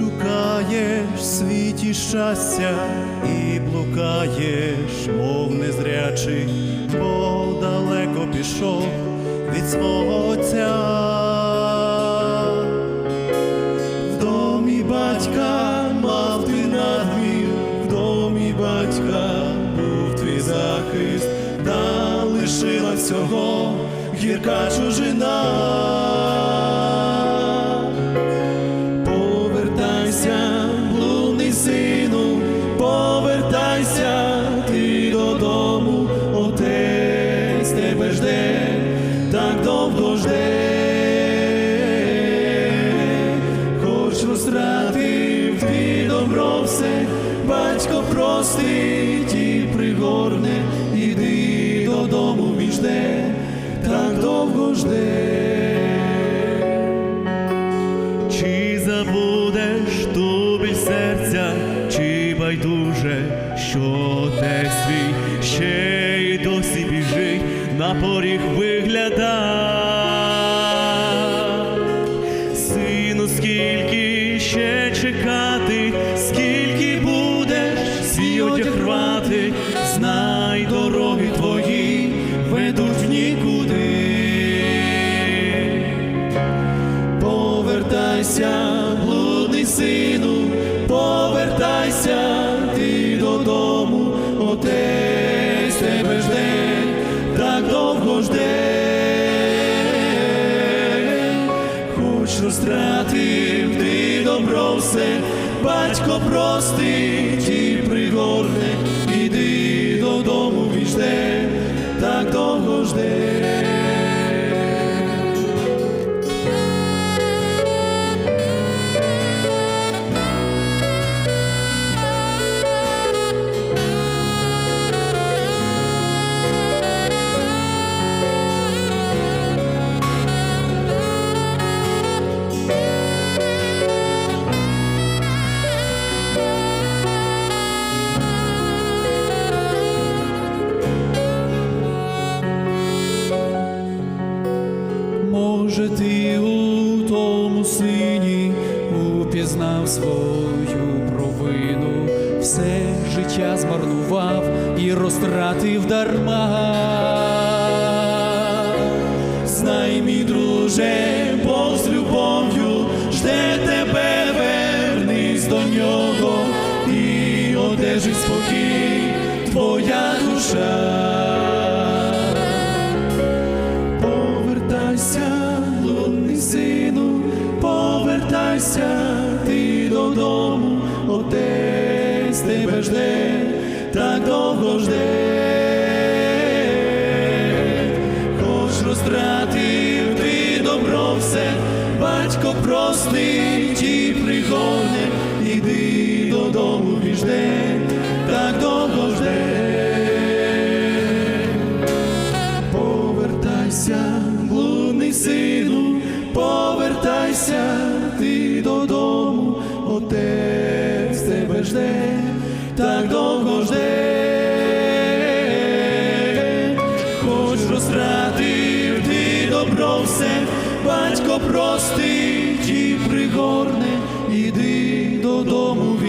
Шукаєш в світі щастя і блукаєш, мов незрячий, бо далеко пішов від свого отця. В домі батька мав ти надмір, в домі батька був твій захист, та лишила всього гірка чужина. Так довго жде, хоч розтратив ти добро все, батько простить і пригорне, іди додому він жде, так довго жде. Чи забудеш ту серця, чи байдуже, що отець свій ще й досі біжить, на поріг вигляда. Повертайся, блудний сину, повертайся ти додому, отець тебе жде, так довго жде, хоч розтратив ти добро все, батько простить і пригорне, сині упізнав свою провину, все життя змарнував і розтратив дарма. Знай, мій друже, Бог любов'ю жде тебе, вернись до нього і одержить спокій твоя душа. Повертайся ти додому, отець тебе жде, так довго жде, хоч розтратив ти добро все, батько простить і пригорне, іди додому він жде, так довго. Повертайся, блудний сину, повертайся йти додому, отець тебе жде, так довго жде, хоч розтратив ти добро все, батько простить і пригорне, іди додому.